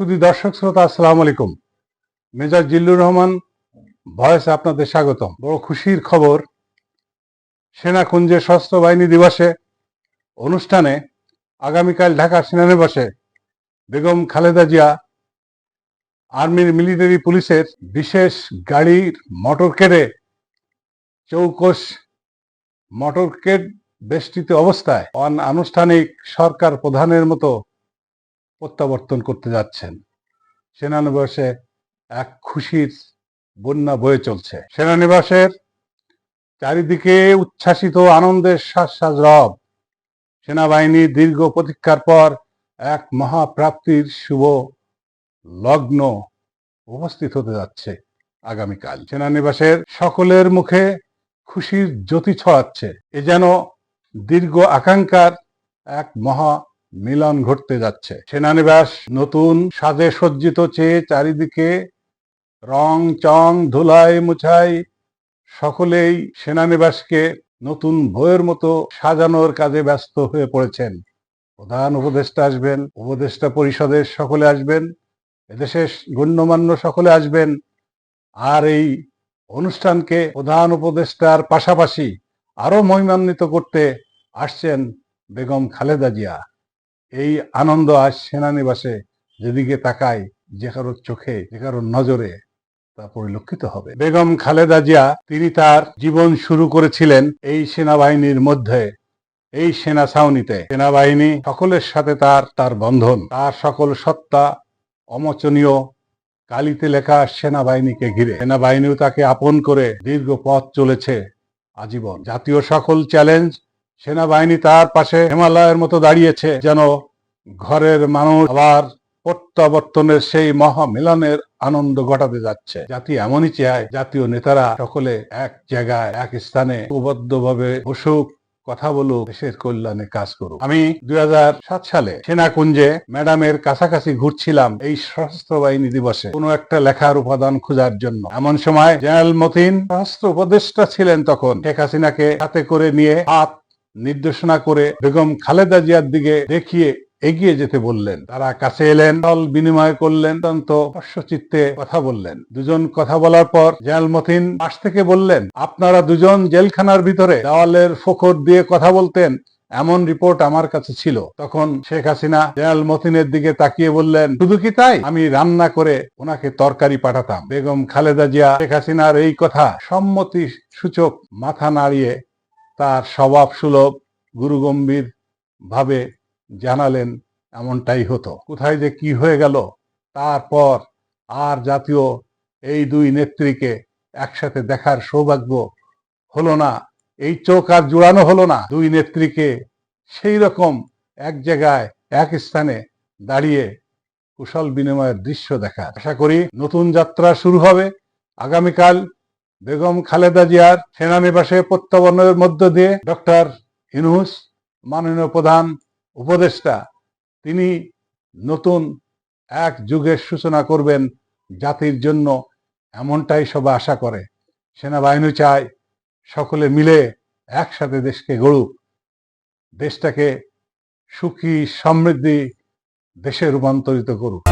শুধু দর্শক শ্রোতা, আসসালামু আলাইকুম। মেজর জিল্লুর রহমান, ভয়েসে আপনাদের স্বাগতম। বড় খুশির খবর সেনা সেনাকুঞ্জে সশস্ত্র বাহিনী দিবসে অনুষ্ঠানে আগামীকাল ঢাকা সেনানিবাসে বেগম খালেদা জিয়া, আর্মির মিলিটারি পুলিশের বিশেষ গাড়ির মোটর মোটরকেডে চৌকস মোটরকেড বেষ্টিত অবস্থায় আনুষ্ঠানিক সরকার প্রধানের মতো প্রত্যাবর্তন করতে যাচ্ছেন। সেনানিবাসে এক খুশির বন্যা বয়ে চলছে। সেনানিবাসের চারিদিকে উচ্ছ্বাসিত আনন্দের শ্বাস রব। সেনাবাহিনী দীর্ঘ প্রতীক্ষার পর এক মহাপ্রাপ্তির শুভ লগ্ন উপস্থিত হতে যাচ্ছে আগামীকাল। সেনানিবাসের সকলের মুখে খুশির জ্যোতি ছড়াচ্ছে। এ যেন দীর্ঘ আকাঙ্ক্ষার এক মহা মিলন ঘটতে যাচ্ছে। সেনানিবাস নতুন সাজে সজ্জিত চেয়ে চারিদিকে রং, চং, ধুলাই, মুছাই, সকলেই সেনানিবাসকে নতুন বইয়ের মতো সাজানোর কাজে ব্যস্ত হয়ে পড়েছেন। প্রধান উপদেষ্টা আসবেন, উপদেষ্টা পরিষদের সকলে আসবেন, এদেশের গণ্যমান্য সকলে আসবেন। আর এই অনুষ্ঠানকে প্রধান উপদেষ্টার পাশাপাশি আরও মহিমান্বিত করতে আসছেন বেগম খালেদা জিয়া। এই আনন্দ আজ সেনানিবাসে যেদিকে তাকায়, যে কারোর চোখে, যে কারোর নজরে তা পরিলক্ষিত হবে। বেগম খালেদা জিয়া, তিনি তার জীবন শুরু করেছিলেন এই সেনাবাহিনীর মধ্যে, এই সেনা ছাউনিতে। সেনাবাহিনী সকলের সাথে তার তার বন্ধন, তার সকল সত্তা অমোচনীয়। কালিতে লেখা সেনাবাহিনীকে ঘিরে। সেনাবাহিনীও তাকে আপন করে দীর্ঘ পথ চলেছে আজীবন। জাতীয় সকল চ্যালেঞ্জ সেনাবাহিনী তার পাশে হিমালয়ের মতো দাঁড়িয়েছে যেন ঘরের মানুষ আবার প্রত্যাবর্তনের সেই মহামিলনের আনন্দ ঘটাতে যাচ্ছে। জাতি এমনই চায়, জাতীয় নেতারা সকলে এক জায়গায়, এক স্থানে ভাবে বসুক, কথা বলুক, দেশের কল্যাণে কাজ করুক। আমি দুই হাজার সাত সালে সেনা সেনাকুঞ্জে ম্যাডামের কাছাকাছি ঘুরছিলাম এই সশস্ত্র বাহিনী দিবসে। কোনো একটা লেখার উপাদান খোঁজার জন্য। এমন সময় জেনারেল মতিন সশস্ত্র উপদেষ্টা ছিলেন তখন। শেখ হাসিনাকে হাতে করে নিয়ে হাত নির্দেশনা করে বেগম খালেদা জিয়ার দিকে দেখিয়ে এগিয়ে যেতে বললেন। তারা কাছে এলেন, দল বিনিময় করলেন, অত্যন্ত চিত্তে কথা বললেন। দুজন কথা বলার পর জেনারেল মতিন পাশ থেকে বললেন, আপনারা দুজন জেলখানার ভিতরে দেওয়ালের ফোকর দিয়ে কথা বলতেন, এমন রিপোর্ট আমার কাছে ছিল। তখন শেখ হাসিনা জেনারেল মতিনের দিকে তাকিয়ে বললেন, শুধু কি তাই? আমি রান্না করে ওনাকে তরকারি পাঠাতাম। বেগম খালেদা জিয়া শেখ হাসিনার এই কথা সম্মতি সূচক মাথা নাড়িয়ে তার স্বভাব সুলভ, গুরুগম্ভীর ভাবে জানালেন এমনটাই হতো। কোথায় যে কি হয়ে গেল, তারপর আর জাতীয় এই দুই নেত্রীকে একসাথে দেখার সৌভাগ্য হলো না, এই চোখ আর জোড়ানো হলো না। দুই নেত্রীকে সেই রকম এক জায়গায়, এক স্থানে দাঁড়িয়ে কুশল বিনিময়ের দৃশ্য দেখা। আশা করি নতুন যাত্রা শুরু হবে। আগামীকাল বেগম খালেদা জিয়ার সেনানিবাসে প্রত্যাবর্তনের মধ্য দিয়ে ডক্টর ইনুস মাননীয় প্রধান উপদেষ্টা, তিনি নতুন এক যুগের সূচনা করবেন জাতির জন্য এমনটাই সবাই আশা করে। সেনাবাহিনী চায় সকলে মিলে একসাথে দেশকে গড়ুক, দেশটাকে সুখী সমৃদ্ধি দেশে রূপান্তরিত করুক।